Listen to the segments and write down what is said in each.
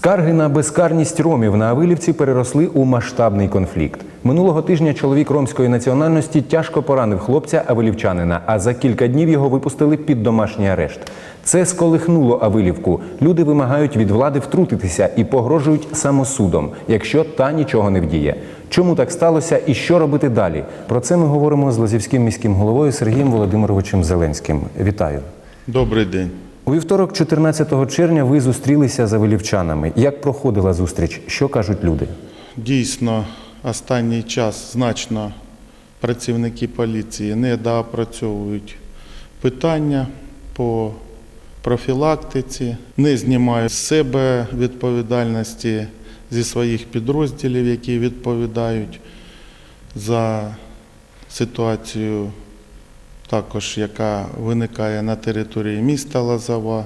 Скарги на безкарність ромів на Авилівці переросли у масштабний конфлікт. Минулого тижня чоловік ромської національності тяжко поранив хлопця авилівчанина, а за кілька днів його випустили під домашній арешт. Це сколихнуло Авилівку. Люди вимагають від влади втрутитися і погрожують самосудом, якщо та нічого не вдіє. Чому так сталося і що робити далі? Про це ми говоримо з Лозівським міським головою Сергієм Володимировичем Зеленським. Вітаю. Добрий день. У вівторок, 14 червня, ви зустрілися з авилівчанами. Як проходила зустріч? Що кажуть люди? Дійсно, останній час значно працівники поліції не доопрацьовують питання по профілактиці, не знімають з себе відповідальності зі своїх підрозділів, які відповідають за ситуацію, також яка виникає на території міста Лазова.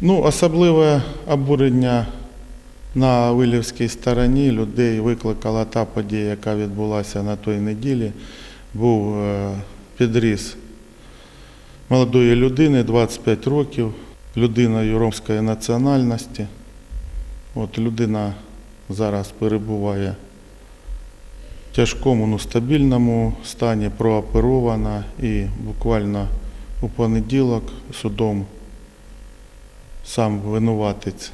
Ну, особливе обурення на Вилівській стороні людей викликала та подія, яка відбулася на той неділі. Був е, підріз молодої людини, 25 років, людиною ромської національності. От людина зараз перебуває тяжкому, ну, стабільному стані, прооперована і буквально у понеділок судом сам винуватець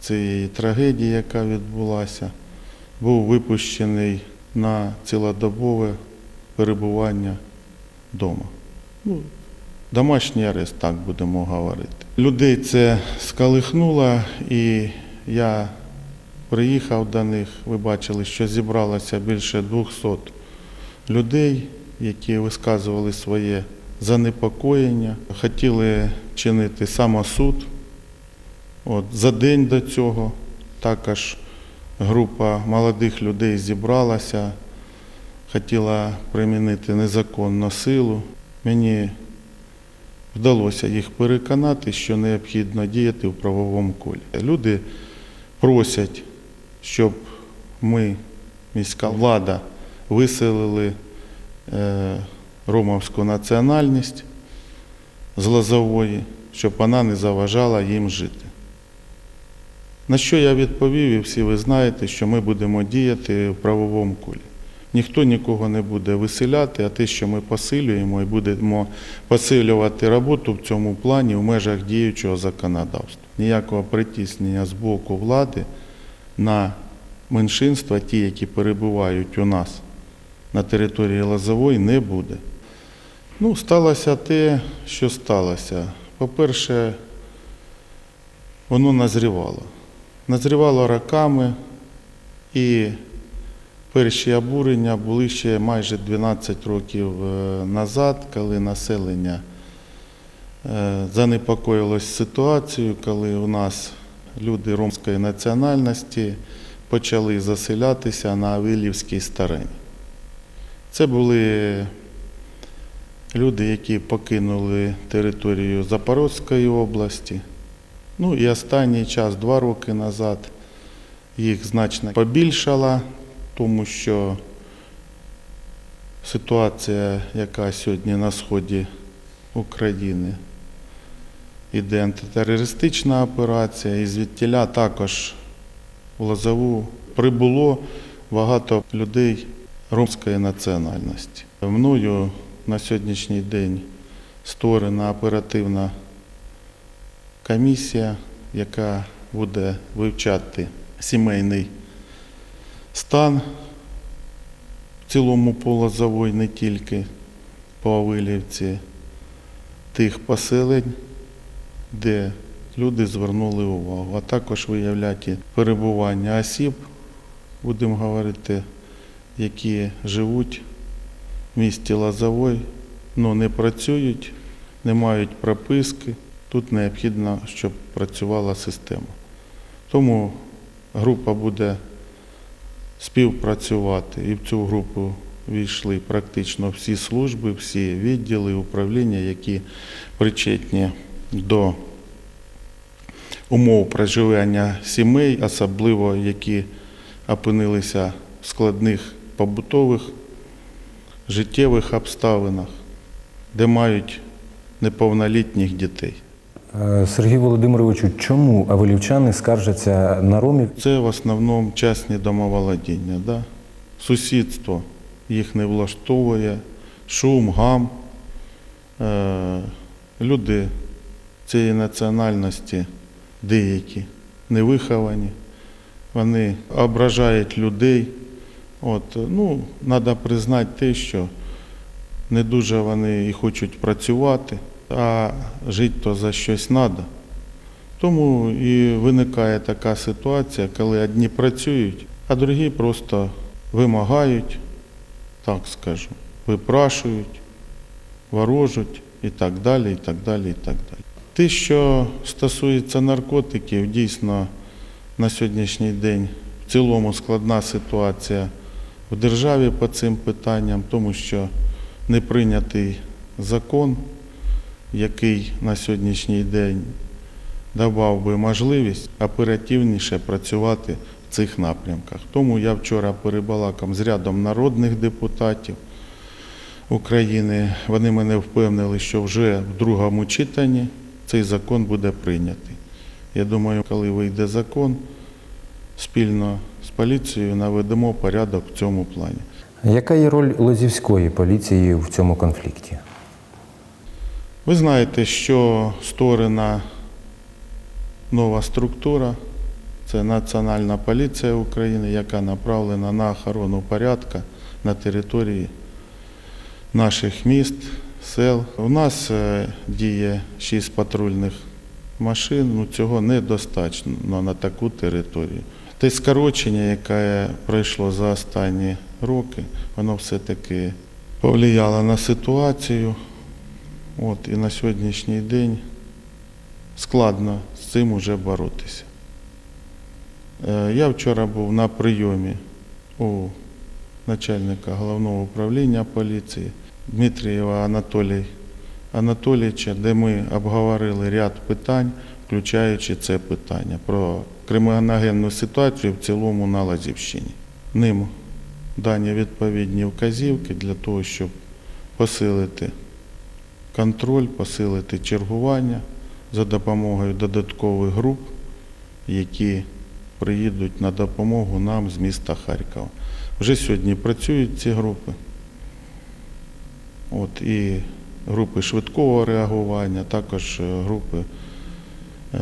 цієї трагедії, яка відбулася, був випущений на цілодобове перебування вдома. Ну, домашній арест, так будемо говорити. Людей це скалихнуло, і я приїхав до них. Ви бачили, що зібралося більше 200 людей, які висказували своє занепокоєння, хотіли чинити самосуд. От, за день до цього також група молодих людей зібралася, хотіла примінити незаконну силу. Мені вдалося їх переконати, що необхідно діяти в правовому колі. Люди просять, щоб ми, міська влада, виселили е, ромовську національність з Лозової, щоб вона не заважала їм жити. На що я відповів, і всі ви знаєте, що ми будемо діяти в правовому колі. Ніхто нікого не буде виселяти, а те, що ми посилюємо і будемо посилювати роботу в цьому плані в межах діючого законодавства. Ніякого притіснення з боку влади на меншинства, ті, які перебувають у нас на території Лозової, не буде. Ну, сталося те, що сталося. По-перше, воно назрівало. Назрівало роками, і перші обурення були ще майже 12 років е, назад, коли населення е, занепокоїлось ситуацією, коли у нас люди ромської національності почали заселятися на Авилівській стороні. Це були люди, які покинули територію Запорізької області. Ну і останній час, два роки назад, їх значно побільшало, тому що ситуація, яка сьогодні на сході України, іде антитерористична операція, і звідтіля також в Лозову прибуло багато людей ромської національності. Мною на сьогоднішній день створена оперативна комісія, яка буде вивчати сімейний стан в цілому по Лозовой, не тільки по Авилівці, тих поселень, де люди звернули увагу, а також виявляти перебування осіб, будемо говорити, які живуть в місті Лозовой, але не працюють, не мають прописки. Тут необхідно, щоб працювала система. Тому група буде співпрацювати, і в цю групу війшли практично всі служби, всі відділи, управління, які причетні до умов проживання сімей, особливо які опинилися в складних побутових, життєвих обставинах, де мають неповнолітніх дітей. Е, Сергій Володимировичу, чому авелівчани скаржаться на ромів? Це в основному частні домоволодіння. Да? Сусідство їх не влаштовує, шум, гам. Е, люди цієї національності деякі невиховані, вони ображають людей. От, ну, треба признати те, що не дуже вони і хочуть працювати, а жити то за щось треба. Тому і виникає така ситуація, коли одні працюють, а другі просто вимагають, так скажу, випрашують, ворожуть і так далі, і так далі, і так далі. Те, що стосується наркотиків, дійсно на сьогоднішній день в цілому складна ситуація в державі по цим питанням, тому що не прийнятий закон, який на сьогоднішній день давав би можливість оперативніше працювати в цих напрямках. Тому я вчора перебалакав з рядом народних депутатів України. Вони мене впевнили, що вже в другому читанні цей закон буде прийнятий. Я думаю, коли вийде закон, спільно з поліцією наведемо порядок в цьому плані. Яка є роль Лозівської поліції в цьому конфлікті? Ви знаєте, що створена нова структура, це Національна поліція України, яка направлена на охорону порядку на території наших міст, сел. У нас е, діє шість патрульних машин, ну цього недостатньо на таку територію. Те скорочення, яке пройшло за останні роки, воно все-таки повлияло на ситуацію. От, і на сьогоднішній день складно з цим уже боротися. Е, Я вчора був на прийомі у начальника головного управління поліції Дмитрієва Анатолія Анатолійовича, де ми обговорили ряд питань, включаючи це питання про криміногенну ситуацію в цілому на Лазівщині. Ним дані відповідні вказівки для того, щоб посилити контроль, посилити чергування за допомогою додаткових груп, які приїдуть на допомогу нам з міста Харкова. Вже сьогодні працюють ці групи. От, і групи швидкого реагування, також е, групи е,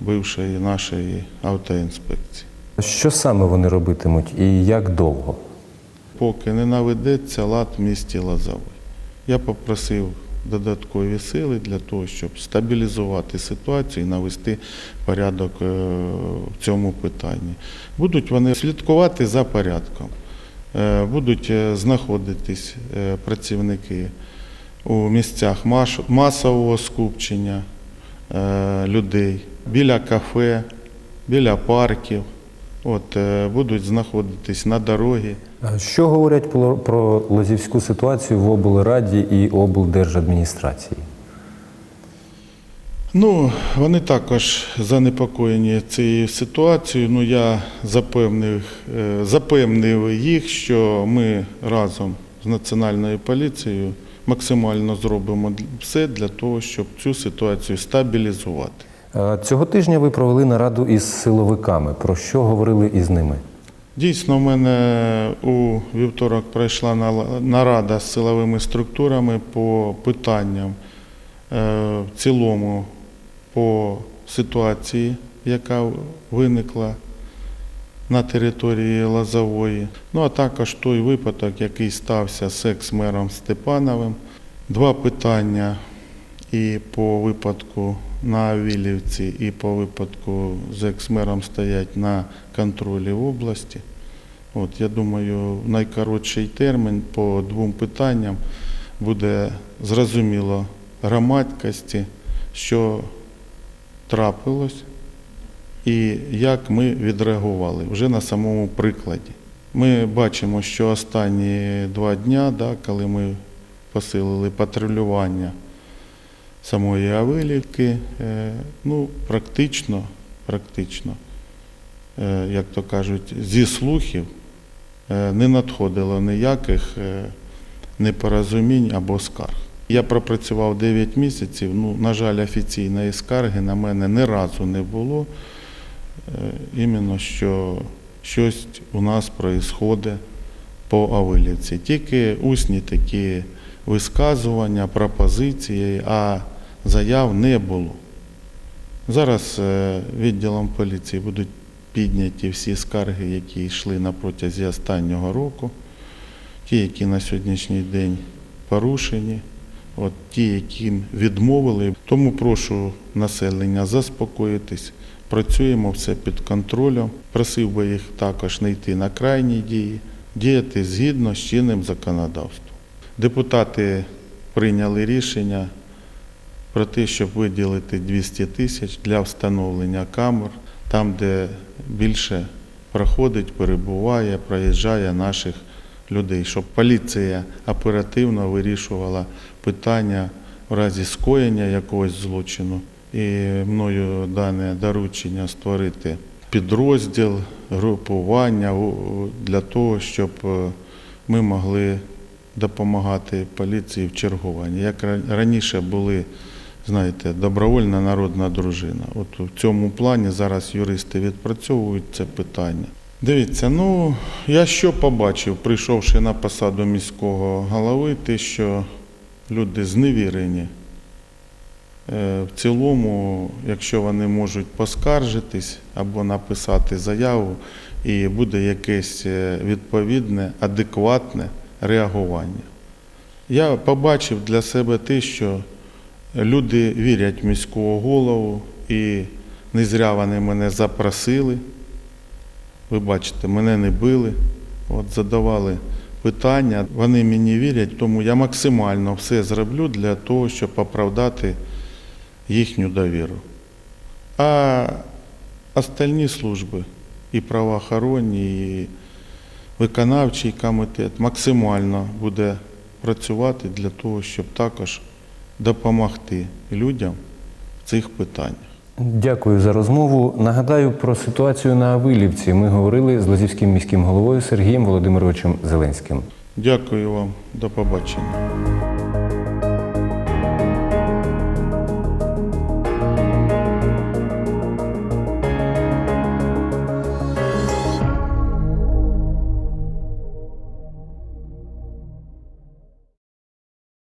бившої нашої автоінспекції. Що саме вони робитимуть і як довго? поки не наведеться лад в місті Лазовий. Я попросив додаткові сили для того, щоб стабілізувати ситуацію і навести порядок е, в цьому питанні. Будуть вони слідкувати за порядком, будуть е, знаходитись е, працівники у місцях масового скупчення е, людей біля кафе, біля парків. От, е, будуть знаходитись на дорогі. Що говорять про, про Лозівську ситуацію в облраді і облдержадміністрації? Ну, вони також занепокоєні цією ситуацією. Ну, я запевнив, е, запевнив їх, що ми разом з Національною поліцією максимально зробимо все для того, щоб цю ситуацію стабілізувати. Е, Цього тижня ви провели нараду із силовиками. Про що говорили із ними? Дійсно, в мене у вівторок пройшла нарада з силовими структурами по питанням е, в цілому по ситуації, яка виникла на території Лазової. Ну а також той випадок, який стався з екс-мером Степановим. Два питання і по випадку на Авілівці, і по випадку з екс-мером стоять на контролі в області. От, я думаю, найкоротший термін по двом питанням буде зрозуміло громадськості, що трапилось і як ми відреагували вже на самому прикладі. Ми бачимо, що останні два дня, да, коли ми посилили патрулювання самої Авилівки, е, ну, практично, практично, е, як то кажуть, зі слухів е, не надходило ніяких непорозумінь або скарг. Я пропрацював 9 місяців. Ну, на жаль, офіційної скарги на мене ні разу не було. Е, Іменно що щось у нас відбувається по Авилівці. Тільки усні такі висказування, пропозиції, а заяв не було. Зараз е, відділом поліції будуть підняті всі скарги, які йшли на протязі останнього року, ті, які на сьогоднішній день порушені, от ті, яким відмовили. Тому прошу населення заспокоїтись, працюємо все під контролем. Просив би їх також не йти на крайні дії, діяти згідно з чинним законодавством. Депутати прийняли рішення про те, щоб виділити 200 тисяч для встановлення камер там, де більше проходить, перебуває, проїжджає наших людей, щоб поліція оперативно вирішувала питання в разі скоєння якогось злочину. І мною дане доручення створити підрозділ, групування для того, щоб е, ми могли допомагати поліції в чергуванні. Як ра- раніше були, знаєте, добровольна народна дружина. От в цьому плані зараз юристи відпрацьовують це питання. Дивіться, ну я що побачив, прийшовши на посаду міського голови, те, що люди зневірені. Е, В цілому, якщо вони можуть поскаржитись або написати заяву, і буде якесь е, відповідне, адекватне реагування. Я побачив для себе те, що люди вірять в міського голову, і не зря вони мене запросили. Ви бачите, мене не били, от задавали питання. Вони мені вірять, тому я максимально все зроблю для того, щоб оправдати їхню довіру. А остальні служби, і правоохоронні, і виконавчий комітет максимально буде працювати для того, щоб також допомогти людям в цих питаннях. Дякую за розмову. Нагадаю про ситуацію на Авилівці. Ми говорили з Лозівським міським головою Сергієм Володимировичем Зеленським. Дякую вам, до побачення.